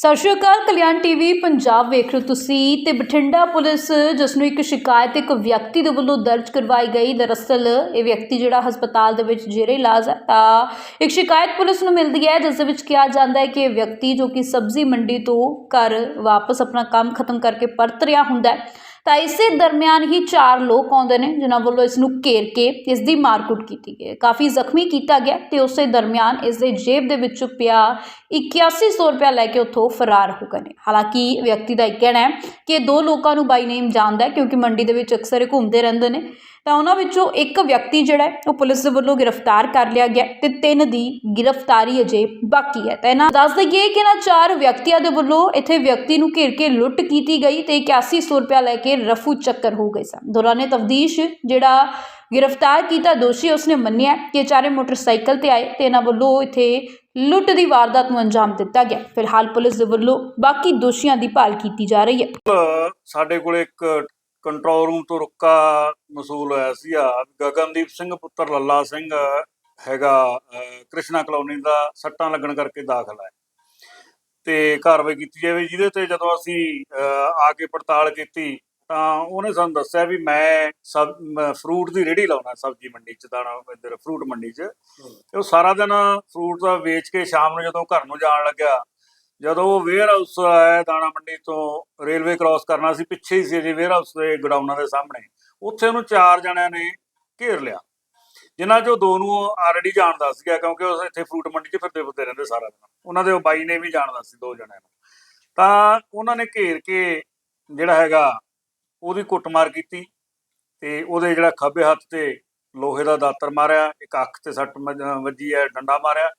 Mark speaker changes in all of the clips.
Speaker 1: ਸਤਿ ਸ਼੍ਰੀ ਅਕਾਲ, ਕਲਿਆਣ ਟੀਵੀ ਪੰਜਾਬ ਵੇਖ ਰਹੇ ਹੋ ਤੁਸੀਂ ਤੇ ਬਠਿੰਡਾ ਪੁਲਿਸ ਜਿਸ ਨੂੰ ਇੱਕ ਸ਼ਿਕਾਇਤ ਇੱਕ ਵਿਅਕਤੀ ਦੇ ਵੱਲੋਂ ਦਰਜ ਕਰਵਾਈ ਗਈ। ਦਰਅਸਲ ਇਹ ਵਿਅਕਤੀ ਜਿਹੜਾ ਹਸਪਤਾਲ ਦੇ ਵਿੱਚ ਜੇਰੇ ਇਲਾਜ ਹੈ ਤਾਂ ਇੱਕ ਸ਼ਿਕਾਇਤ ਪੁਲਿਸ ਨੂੰ ਮਿਲਦੀ ਹੈ, ਜਿਸ ਦੇ ਵਿੱਚ ਕਿਹਾ ਜਾਂਦਾ ਹੈ ਕਿ ਇਹ ਵਿਅਕਤੀ ਜੋ ਕਿ ਸਬਜ਼ੀ ਮੰਡੀ ਤੋਂ ਘਰ ਵਾਪਸ ਆਪਣਾ ਕੰਮ ਖਤਮ ਕਰਕੇ ਪਰਤ ਰਿਹਾ ਹੁੰਦਾ ਹੈ। ਤਾਂ ਇਸੇ ਦਰਮਿਆਨ ਹੀ ਚਾਰ ਲੋਕ ਆਉਂਦੇ ਨੇ, ਜਿਨ੍ਹਾਂ ਵੱਲੋਂ ਇਸ ਨੂੰ ਘੇਰ ਕੇ ਇਸ ਦੀ ਮਾਰਕੁੱਟ ਕੀਤੀ ਗਈ ਹੈ। ਕਾਫੀ ਜ਼ਖਮੀ ਕੀਤਾ ਗਿਆ ਤੇ ਉਸੇ ਦਰਮਿਆਨ ਇਸ ਦੇ ਜੇਬ ਦੇ ਵਿੱਚੋਂ ਪਿਆ 8100 ਰੁਪਇਆ ਲੈ ਕੇ ਉੱਥੋਂ ਫਰਾਰ ਹੋ ਗਏ ਨੇ ਹਾਲਾਂਕਿ ਵਿਅਕਤੀ ਦਾ ਇਹ ਕਹਿਣਾ ਹੈ ਕਿ ਇਹ ਦੋ ਲੋਕਾਂ ਨੂੰ ਬਾਈ ਨੇਮ ਜਾਣਦਾ ਹੈ, ਕਿਉਂਕਿ ਮੰਡੀ ਦੇ ਵਿੱਚ ਅਕਸਰ ਇਹ ਘੁੰਮਦੇ ਰਹਿੰਦੇ ਨੇ ਤਾਂ ਉਹਨਾਂ ਵਿੱਚੋਂ ਇੱਕ ਵਿਅਕਤੀ ਜਿਹੜਾ ਉਹ ਪੁਲਿਸ ਦੇ ਵੱਲੋਂ ਗ੍ਰਿਫਤਾਰ ਕਰ ਲਿਆ ਗਿਆ ਤੇ ਤਿੰਨ ਦੀ ਗ੍ਰਿਫਤਾਰੀ ਅਜੇ ਬਾਕੀ ਹੈ। ਤਾਂ ਇਹਨਾਂ ਦੱਸ ਦਈਏ ਕਿ ਇਹਨਾਂ ਚਾਰ ਵਿਅਕਤੀਆਂ ਦੇ ਵੱਲੋਂ ਇੱਥੇ ਵਿਅਕਤੀ ਨੂੰ ਘੇਰ ਕੇ ਲੁੱਟ ਕੀਤੀ ਗਈ ਤੇ 8100 ਰੁਪਇਆ ਲੈ ਕੇ ਰਫੂ ਚੱਕਰ ਹੋ ਗਏ ਸਨ। ਦੌਰਾਨੇ ਤਫਦੀਸ਼ ਜਿਹੜਾ ਗ੍ਰਿਫਤਾਰ ਕੀਤਾ ਦੋਸ਼ੀ, ਉਸਨੇ ਮੰਨਿਆ ਕਿ ਚਾਰੇ ਮੋਟਰਸਾਈਕਲ ਤੇ ਆਏ ਤੇ ਇਹਨਾਂ ਵੱਲੋਂ ਇੱਥੇ ਲੁੱਟ ਦੀ ਵਾਰਦਾਤ ਨੂੰ ਅੰਜਾਮ ਦਿੱਤਾ ਗਿਆ। ਫਿਲਹਾਲ ਪੁਲਿਸ ਦੇ ਵੱਲੋਂ ਬਾਕੀ ਦੋਸ਼ੀਆਂ ਦੀ ਭਾਲ ਕੀਤੀ ਜਾ ਰਹੀ ਹੈ।
Speaker 2: ਸਾਡੇ ਕੋਲ ਇੱਕ ਕੰਟਰੋਲ ਰੂਮ ਤੋਂ ਰੁੱਕਾ ਮਸੂਲ ਹੋਇਆ ਸੀ। ਆ ਗਗਨਦੀਪ ਸਿੰਘ ਪੁੱਤਰ ਲੱਲਾ ਸਿੰਘ ਹੈਗਾ ਕ੍ਰਿਸ਼ਨਾ ਕਲੋਨੀ ਦਾ ਸੱਟਾਂ ਲੱਗਣ ਕਰਕੇ ਦਾਖਲ ਹੈ। ਤੇ ਕਾਰਵਾਈ ਕੀਤੀ ਜਾਵੇ ਜਿਹਦੇ ਤੇ ਜਦੋਂ ਅਸੀਂ ਆ ਕੇ ਪੜਤਾਲ ਕੀਤੀ ਤਾਂ ਉਹਨੇ ਸਾਨੂੰ ਦੱਸਿਆ ਵੀ ਮੈਂ ਸਬ ਫਰੂਟ ਦੀ ਰੇਹੜੀ ਲਾਉਣਾ ਸਬਜ਼ੀ ਮੰਡੀ ਚ ਦਾਣਾ ਇੱਧਰ ਫਰੂਟ ਮੰਡੀ ਚ। ਉਹ ਸਾਰਾ ਦਿਨ ਫਰੂਟ ਦਾ ਵੇਚ ਕੇ ਸ਼ਾਮ ਨੂੰ ਜਦੋਂ ਘਰ ਨੂੰ ਜਾਣ ਲੱਗਿਆ ਜਦੋਂ ਉਹ ਵੇਅਰ ਹਾਊਸ ਆਇਆ ਦਾਣਾ ਮੰਡੀ ਤੋਂ ਰੇਲਵੇ ਕ੍ਰਾਸ ਕਰਨਾ ਸੀ, ਪਿੱਛੇ ਹੀ ਸੀ ਜੀ ਵੇਅਰ ਹਾਊਸ ਦੇ ਗਡਾਊਨਾਂ ਦੇ ਸਾਹਮਣੇ। ਉੱਥੇ ਉਹਨੂੰ ਚਾਰ ਜਣਿਆਂ ਨੇ ਘੇਰ ਲਿਆ। ਜਿਨ੍ਹਾਂ ਚੋਂ ਦੋ ਨੂੰ ਆਲਰੇਡੀ ਜਾਣਦਾ ਸੀਗਾ, ਕਿਉਂਕਿ ਉਹ ਇੱਥੇ ਫਰੂਟ ਮੰਡੀ 'ਚ ਫਿਰਦੇ ਫਿਰਦੇ ਰਹਿੰਦੇ ਸਾਰਾ ਦਿਨ। ਉਹਨਾਂ ਦੇ ਉਹ ਬਾਈ ਨੇ ਵੀ ਜਾਣਦਾ ਸੀ, ਦੋ ਜਣਿਆਂ ਨੂੰ। ਤਾਂ ਉਹਨਾਂ ਨੇ ਘੇਰ ਕੇ ਜਿਹੜਾ ਹੈਗਾ, ਉਹਦੀ ਕੁੱਟਮਾਰ ਕੀਤੀ ਤੇ ਉਹਦੇ ਜਿਹੜਾ ਖੱਬੇ ਹੱਥ ਤੇ ਲੋਹੇ ਦਾ ਦਾਤਰ ਮਾਰਿਆ, ਇੱਕ ਅੱਖ ਤੇ ਸੱਟ ਵੱਜੀ ਹੈ, ਡੰਡਾ ਮਾਰਿਆ।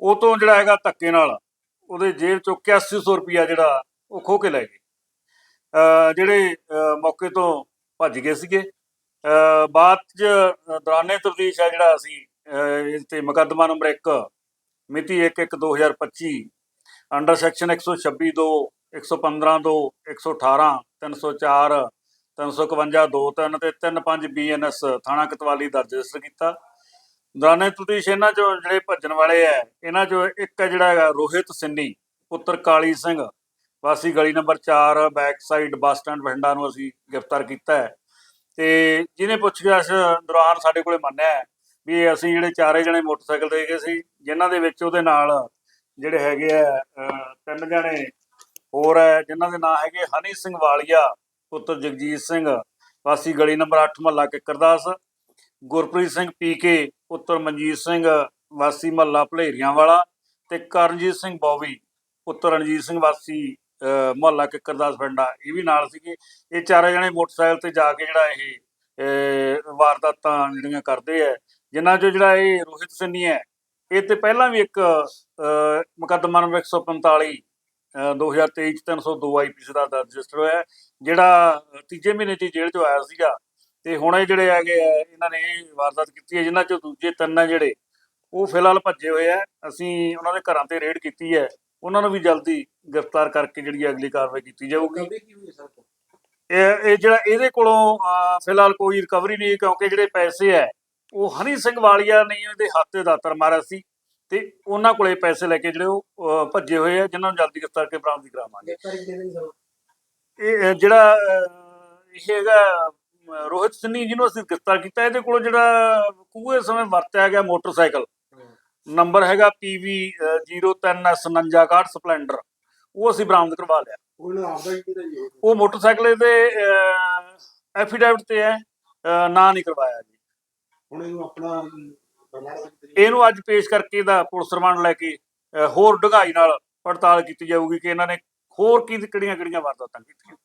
Speaker 2: ਉਹ ਤੋਂ ਜਿਹੜਾ ਹੈਗਾ ਧੱਕੇ ਨਾਲ ਉਹਦੇ ਜੇਬ ਚੋਂ 8100 ਰੁਪਇਆ ਜਿਹੜਾ ਉਹ ਖੋ ਕੇ ਲੈ ਗਏ। ਜਿਹੜੇ ਮੌਕੇ ਤੋਂ ਭੱਜ ਗਏ ਸੀਗੇ। ਬਾਅਦ ਚ ਦੌਰਾਨੇ ਤਫਤੀਸ਼ ਆ ਜਿਹੜਾ ਅਸੀਂ ਇਸ ਤੇ ਮੁਕੱਦਮਾ ਨੰਬਰ 1 ਮਿਤੀ 1/1/2025 ਅੰਡਰ ਸੈਕਸ਼ਨ 126 2 115 2 118 304 351 2 3 ਤੇ 35 ਬੀਐਨਐਸ ਥਾਣਾ ਕਤਵਾਲੀ ਦਰਜ ਰਜਿਸਟਰ ਕੀਤਾ। ਦੌਰਾਨੇ ਤਫਤੀਸ਼ ਇਹਨਾਂ ਚੋਂ ਜਿਹੜੇ ਭੱਜਣ ਵਾਲੇ ਐ ਇਹਨਾਂ ਚੋਂ ਇੱਕ ਹੈ ਜਿਹੜਾ ਹੈਗਾ ਰੋਹਿਤ ਸਿੰਨੀ, ਪੁੱਤਰ ਕਾਲੀ ਸਿੰਘ। ਵਾਸੀ ਗਲੀ number 4 back side bus stand Bathinda ਨੂੰ ਅਸੀਂ ਗ੍ਰਿਫਤਾਰ ਕੀਤਾ ਹੈ। ਤੇ ਜਿਹਨੇ ਪੁੱਛਗਿੱਛ ਦੌਰਾਨ ਸਾਡੇ ਕੋਲੇ ਮੰਨਿਆ ਵੀ ਅਸੀਂ ਜਿਹੜੇ ਚਾਰੇ ਜਣੇ ਮੋਟਰਸਾਈਕਲ ਤੇ ਗਏ ਸੀ, ਜਿਨ੍ਹਾਂ ਦੇ ਵਿੱਚ ਉਹਦੇ ਨਾਲ ਜਿਹੜੇ ਹੈਗੇ ਆ ਤਿੰਨ ਜਣੇ ਹੋਰ ਹੈ ਜਿਨ੍ਹਾਂ ਦੇ ਨਾਂ ਹੈਗੇ ਹਨੀ ਸਿੰਘ ਵਾਲੀਆ, ਪੁੱਤਰ ਜਗਜੀਤ ਸਿੰਘ, ਵਾਸੀ ਗਲੀ ਨੰਬਰ 8 ਮਹੱਲਾ ਕਿੱਕਰਦਾਸ ਗੁਰਪ੍ਰੀਤ ਸਿੰਘ ਪੀਕੇ ਪੁੱਤਰ ਮਨਜੀਤ ਸਿੰਘ ਵਾਸੀ ਮਹੱਲਾ ਭਲੇਰੀਆਂ ਵਾਲਾ ਤੇ ਕਰਨਜੀਤ ਸਿੰਘ ਬੌਵੀ ਪੁੱਤਰ ਰਣਜੀਤ ਸਿੰਘ ਵਾਸੀ ਅਹ, ਮੁਹੱਲਾ ਕਿੱਕਰਦਾਸ ਪਿੰਡਾ ਇਹ ਵੀ ਨਾਲ ਸੀਗੇ। ਇਹ ਚਾਰੇ ਜਣੇ ਮੋਟਰਸਾਈਕਲ ਤੇ ਜਾ ਕੇ ਜਿਹੜਾ ਇਹ ਵਾਰਦਾਤਾਂ ਜਿਹੜੀਆਂ ਕਰਦੇ ਆ ਜਿਨ੍ਹਾਂ ਚੋਂ ਜਿਹੜਾ ਇਹ ਰੋਹਿਤ ਸਿੰਨੀ ਹੈ ਇਹ ਤੇ ਪਹਿਲਾਂ ਵੀ ਇੱਕ ਅਹ, ਮੁਕੱਦਮਾ ਨੰਬਰ 145 ਅਹ, 2023 ਚ 302 ਆਈਪੀਸੀ ਦਾ ਰਜਿਸਟਰ ਹੋਇਆ ਜਿਹੜਾ ਤੀਜੇ ਮਹੀਨੇ 'ਚ ਜੇਲ੍ਹ ਚੋਂ ਆਇਆ ਸੀਗਾ। ਤੇ ਹੁਣ ਇਹ ਜਿਹੜੇ ਹੈਗੇ ਆ ਇਹਨਾਂ ਨੇ ਵਾਰਦਾਤ ਕੀਤੀ ਹੈ ਜਿਨ੍ਹਾਂ ਚੋਂ ਦੂਜੇ ਤਿੰਨ ਆ ਜਿਹੜੇ ਉਹ ਫਿਲਹਾਲ ਭੱਜੇ ਹੋਏ ਆ। ਅਸੀਂ ਉਹਨਾਂ ਦੇ ਘਰਾਂ ਤੇ ਰੇਡ ਕੀਤੀ ਹੈ। ਉਹਨਾਂ ਨੂੰ ਵੀ ਜਲਦੀ ਗ੍ਰਿਫਤਾਰ ਕਰਕੇ ਜਿਹੜੀ ਅਗਲੀ ਕਾਰਵਾਈ ਕੀਤੀ ਜਾਊਗੀ। ਇਹ ਇਹ ਜਿਹੜਾ ਇਹਦੇ ਕੋਲੋਂ ਫਿਲਹਾਲ ਕੋਈ ਰਿਕਵਰੀ ਨਹੀਂ ਕਿਉਂਕਿ ਜਿਹੜੇ ਪੈਸੇ ਹੈ ਉਹ ਹਨੀ ਸਿੰਘ ਵਾਲੀਆ ਨੇ ਇਹਦੇ ਹੱਥ ਤੇ ਦਾਤਰ ਮਾਰਿਆ ਸੀ ਤੇ ਉਹਨਾਂ ਕੋਲੇ ਪੈਸੇ ਲੈ ਕੇ ਜਿਹੜੇ ਉਹ ਭੱਜੇ ਹੋਏ ਆ ਜਿਨ੍ਹਾਂ ਨੂੰ ਜਲਦੀ ਗ੍ਰਿਫਤਾਰ ਕੇ ਬਰਾਮਦੀ ਕਰਾਵਾਂਗੇ। ਇਹ ਜਿਹੜਾ ਇਹ ਹੈਗਾ ਰੋਹਿਤ ਸਿੰਨੀ ਜਿਹਨੂੰ ਅਸੀਂ ਗ੍ਰਿਫਤਾਰ ਕੀਤਾ। ਇਹਦੇ ਕੋਲ ਜਿਹੜਾ ਕੂਏ ਸਮੇਂ ਵਰਤਿਆ ਗਿਆ ਮੋਟਰਸਾਈਕਲ। ਨੰਬਰ ਹੈਗਾ PV 03S5961 ਸਪਲੈਂਡਰ। ਉਹ ਅਸੀਂ ਬਰਾਮਦ ਕਰਵਾ ਲਿਆ। ਉਹ ਮੋਟਰਸਾਈਕਲ ਇਹਦੇ ਐਫੀਡੈਵਿਟ ਤੇ ਹੈ ਨਾਂ ਨਹੀਂ ਕਰਵਾਇਆ ਜੀ। ਇਹਨੂੰ ਅੱਜ ਪੇਸ਼ ਕਰਕੇ ਇਹਦਾ ਪੁਲਿਸ ਰਿਮਾਂਡ ਲੈ ਕੇ ਹੋਰ ਡੂੰਘਾਈ ਨਾਲ ਪੜਤਾਲ ਕੀਤੀ ਜਾਊਗੀ ਕਿ ਇਹਨਾਂ ਨੇ ਹੋਰ ਕੀ ਕਿਹੜੀਆਂ ਕਿਹੜੀਆਂ ਵਾਰਦਾਤਾਂ ਕੀਤੀਆਂ।